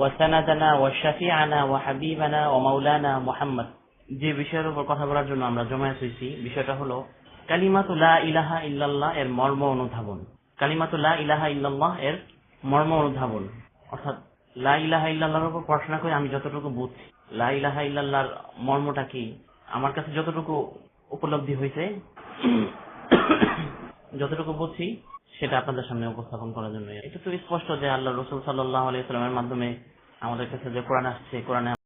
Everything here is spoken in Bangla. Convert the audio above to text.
وسندنا وشفيعنا وحبيبنا ومولانا محمد. যে বিষয়ের উপর কথা বলার জন্য আমরা জমায়েত হয়েছি, বিষয়টা হলো কালিমাতুল্লাহ ইলাহা ইল্লাল্লাহ এর মর্ম অনুধাবন। কালিমাতুল্লাহ ইলাহা ইল্লাল্লাহ এর মর্ম অনুধাবন। অর্থাৎ লা ইলাহা ইল্লাল্লাহর উপর পড়াশোনা করে আমি যতটুকু বুঝছি, লা ইলাহা ইল্লাল্লাহর মর্মটা কি? আমার কাছে যতটুকু উপলব্ধি হয়েছে যতটুকু বুঝি সেটা আপনাদের সামনে উপস্থাপন করার জন্য এটা তো স্পষ্ট যে আল্লাহ রসুল সাল্লাহ আলাইসালামের মাধ্যমে আমাদের কাছে যে কোরআন আসছে, কোরআনে